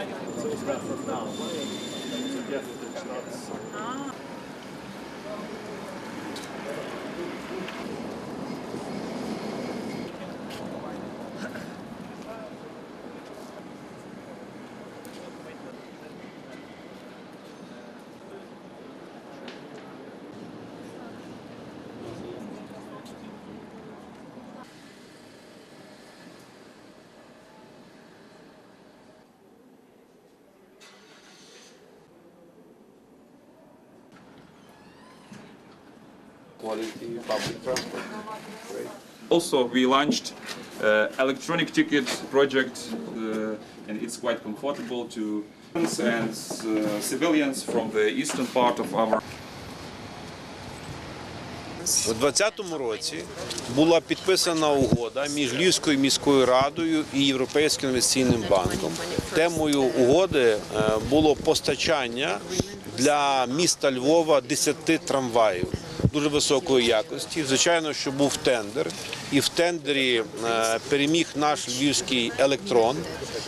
It's from now. Together, it's not. Quality public transport. Great. Also, we launched uh, electronic ticket project, uh, and it's quite comfortable to and uh, civilians from the eastern part of our У 2020 році була підписана угода між Львівською міською радою і Європейським інвестиційним банком. Темою угоди е, було постачання для міста Львова 10 трамваїв дуже високої якості. Звичайно, що був тендер, і в тендері е, переміг наш львівський електрон.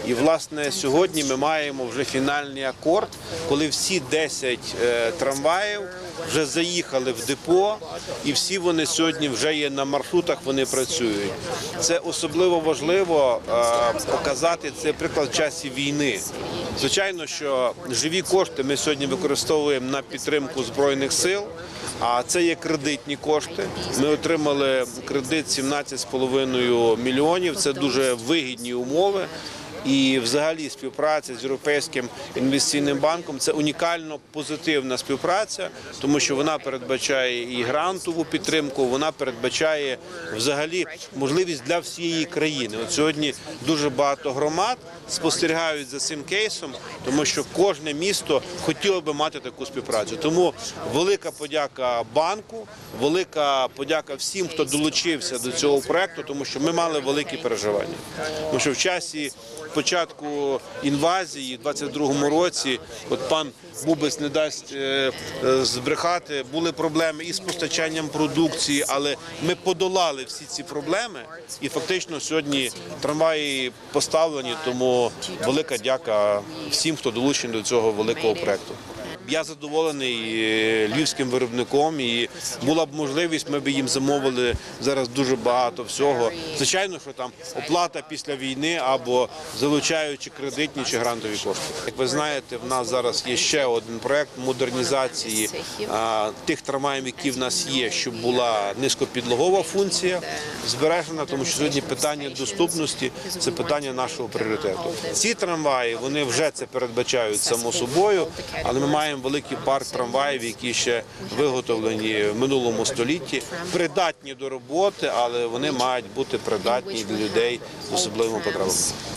І власне сьогодні ми маємо вже фінальний акорд, коли всі 10 е, трамваїв вже заїхали в депо, і всі вони сьогодні вже є на маршрутах. Вони працюють. Це особливо важливо е, показати цей приклад в часі війни. Звичайно, що живі кошти ми сьогодні використовуємо на підтримку збройних сил. А це є кредитні кошти. Ми отримали кредит 17,5 мільйонів. Це дуже вигідні умови. І, взагалі, співпраця з Європейським інвестиційним банком це унікально позитивна співпраця, тому що вона передбачає і грантову підтримку, вона передбачає взагалі можливість для всієї країни. От сьогодні дуже багато громад спостерігають за цим кейсом, тому що кожне місто хотіло би мати таку співпрацю. Тому велика подяка банку, велика подяка всім, хто долучився до цього проекту, тому що ми мали великі переживання. Тому що в часі початку інвазії, в 22-му році, от пан Бубес не дасть е, е, збрехати, були проблеми із постачанням продукції, але ми подолали всі ці проблеми, і фактично сьогодні трамваї поставлені. Тому велика дяка всім, хто долучений до цього великого проекту. Я задоволений е, львівським виробником, і була б можливість, ми б їм замовили зараз дуже багато всього. Звичайно, що там оплата після війни або залучаючи кредитні чи грантові кошти. Як ви знаєте, в нас зараз є ще один проект модернізації а, тих трамваїв, які в нас є, щоб була низькопідлогова функція збережена, тому що сьогодні питання доступності це питання нашого пріоритету. Ці трамваї вони вже це передбачають само собою, але ми маємо великий парк трамваїв, які ще виготовлені в минулому столітті, придатні до роботи, але вони мають бути придатні для людей з особливими потребами.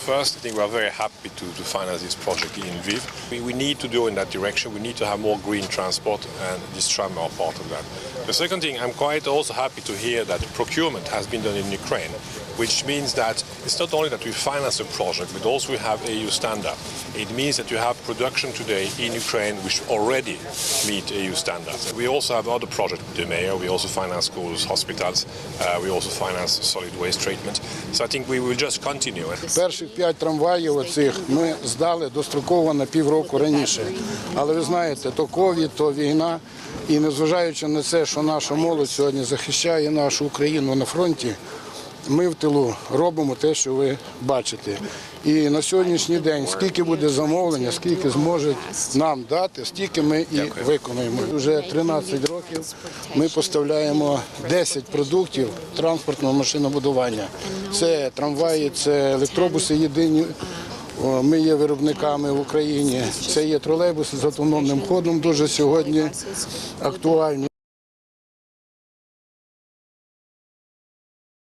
First, I think we are very happy to, to finance this project in Lviv. We, we need to go in that direction. We need to have more green transport, and this tram are part of that. The second thing, I'm quite also happy to hear that procurement has been done in Ukraine, which means that it's not only that we finance a project, but also we have EU standard. It means that you have production today in Ukraine which already meet EU standards. We also have other projects with the. We also finance schools, hospitals. Uh, we also finance solid waste treatment. So I think we will just continue. Перших п'ять трамваїв оцих ми здали достроково на півроку раніше. Але ви знаєте, то ковід, то війна. І незважаючи на це, що наша молодь сьогодні захищає нашу Україну на фронті, ми в тилу робимо те, що ви бачите. І на сьогоднішній день, скільки буде замовлення, скільки зможуть нам дати, стільки ми і виконуємо. Вже 13 років ми поставляємо 10 продуктів транспортного машинобудування. Це трамваї, це електробуси єдині. Ми є виробниками в Україні. Це є тролейбуси з автономним ходом, дуже сьогодні актуальні.